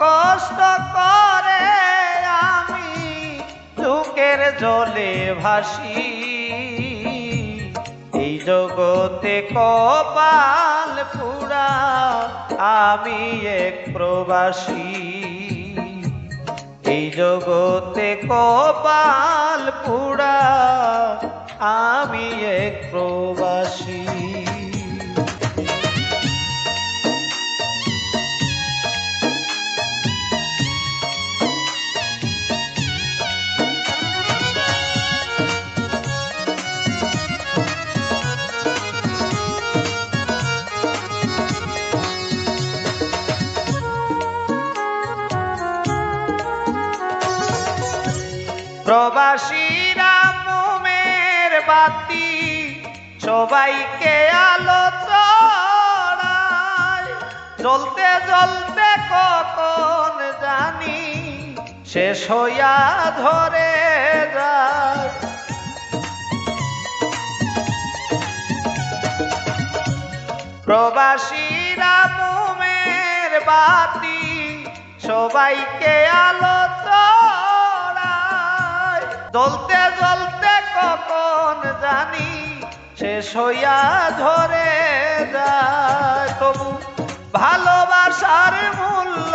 কষ্ট করে আমি চুকের জলে ভাসি। এই জগতে কপাল পুরা আমি এক প্রবাসী। এই জগতে কপাল পুরা আমি এক প্রবাসী। প্রবাসীরা মোমের বাতি, সবাইকে আলো জ্বলতে জ্বলতে কখন জানি শেষ হইয়া ধরে যায়। প্রবাসীরা মোমের বাতি, সবাইকে আলো জ্বলতে জ্বলতে কখন জানি শেষ হইয়া ধরে যায়। তবু ভালোবাসার মূল্য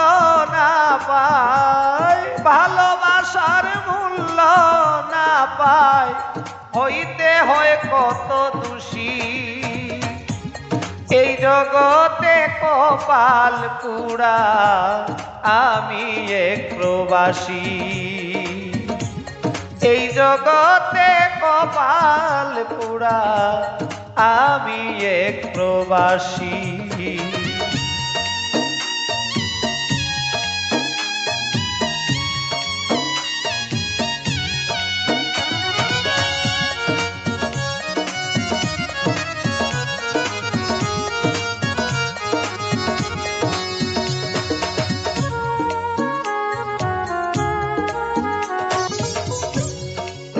না পায়, ভালোবাসার মূল্য না পায়, হইতে হয় কত দোষী। এই জগতে কপাল পুরা আমি এক প্রবাসী। এই জগতে কপাল পুরা আমি এক প্রবাসী।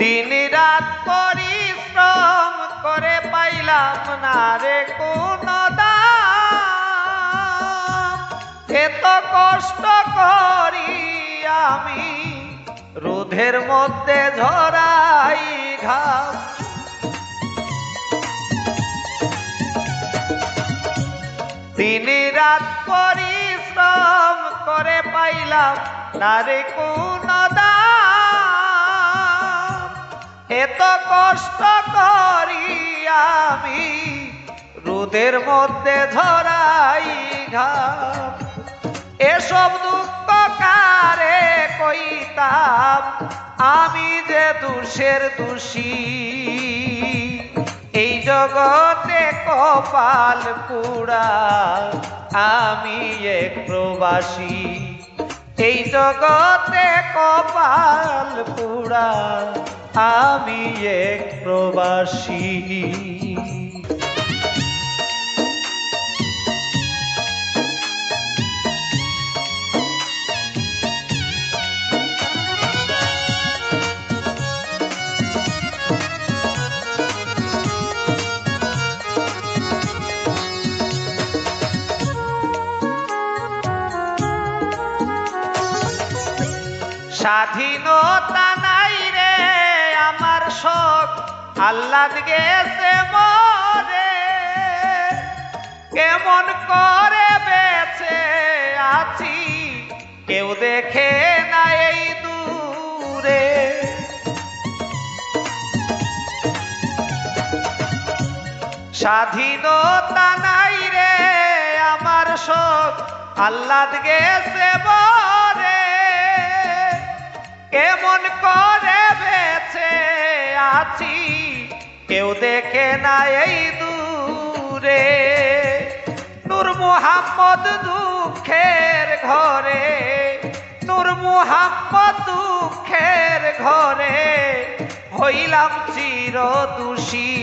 দিন রাত পরিশ্রম করে পাইলাম না রে কোন এত কষ্ট করি আমি রোধের মধ্যে ঝরাই ঘাম। দিন রাত পরিশ্রম করে পাইলাম না রে কোন দাম। এত কষ্ট করি আমি রোদের মধ্যে ধরাই ঘাম। এসব দুঃখ কারে কইতাম? আমি যে দুষের দোষী। এই জগতে কপাল পুরা আমি এক প্রবাসী। এই জগতে কপাল পুরা আমি এক প্রবাসী। স্বাধীনতা শখ আল্লাদ গেছে মরে, কেমন করে বেঁচে আছি? কেউ দেখে না এই দূরে। স্বাধীনতা নাই রে আমার শখ আল্লাদ গেছে বরে কেমন করে বেঁচে আছি, কেউ দেখে না এই দূরে। নূর মুহাম্মদ দুঃখের ঘরে, নূর মুহাম্মদ দুঃখের ঘরে হইলাম চির দোষী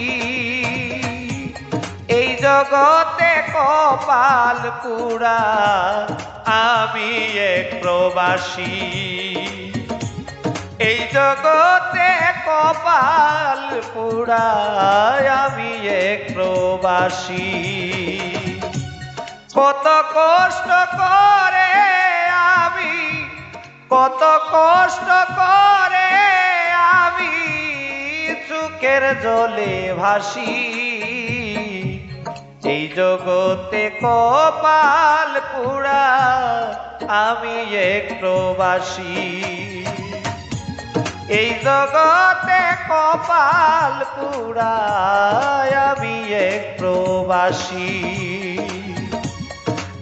এই জগতে কপাল পুরা আমি এক প্রবাসী। এই জগতে কপাল পুরা আমি এক প্রবাসী। কত কষ্ট করে আমি, কত কষ্ট করে আমি চুকের জলে ভাসি। এই জগতে কপাল পুরা আমি এক প্রবাসী। এই জগতে কপাল পুরায় আমি এক প্রবাসী।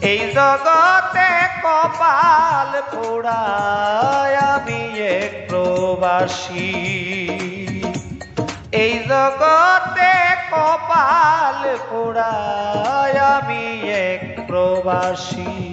এই জগতে কপাল পুরায় আমি এক প্রবাসী। এই জগতে কপাল পুরায় আমি এক প্রবাসী।